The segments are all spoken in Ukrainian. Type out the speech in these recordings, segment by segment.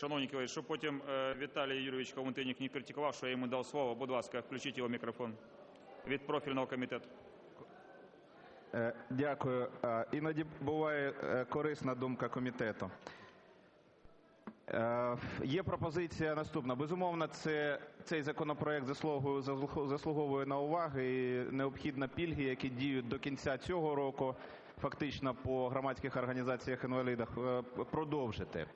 шановні колеги, щоб потім е, Віталій Юрійович Калантинік не критикував, що я йому дав слово. Будь ласка, включіть його мікрофон від профільного комітету. Е, Дякую. Е, Іноді буває корисна думка комітету. Є пропозиція наступна. Безумовно, це, цей законопроект заслуговує, заслуг- заслуговує на уваги і необхідно пільги, які діють до кінця цього року, фактично по громадських організаціях інвалідах, е, продовжити.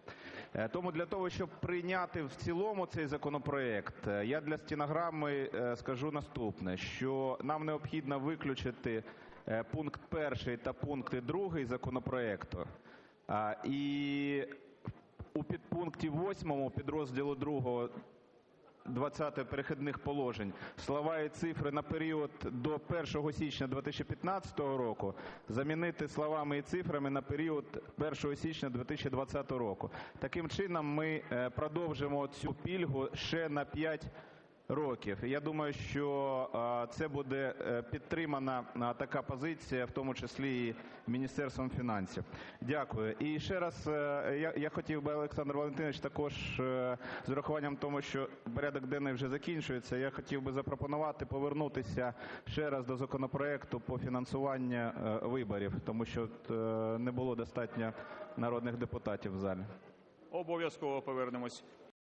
Е, Тому для того, щоб прийняти в цілому цей законопроект, е, я для стенограми е, скажу наступне, що нам необхідно виключити пункт перший та пункти другий законопроекту. І у підпункті 8 підрозділу 2 20 перехідних положень слова і цифри на період до 1 січня 2015 року замінити словами і цифрами на період 1 січня 2020 року. Таким чином ми е, продовжимо цю пільгу ще на 5 років. І Я думаю, що це буде е, підтримана така позиція, в тому числі і Міністерством фінансів. Дякую. І ще раз е, я, хотів би, Олександр Валентинович, також е, з урахуванням тому, що порядок денний вже закінчується, я хотів би запропонувати повернутися ще раз до законопроекту по фінансуванню виборів, тому що не було достатньо народних депутатів в залі. Обов'язково повернемось.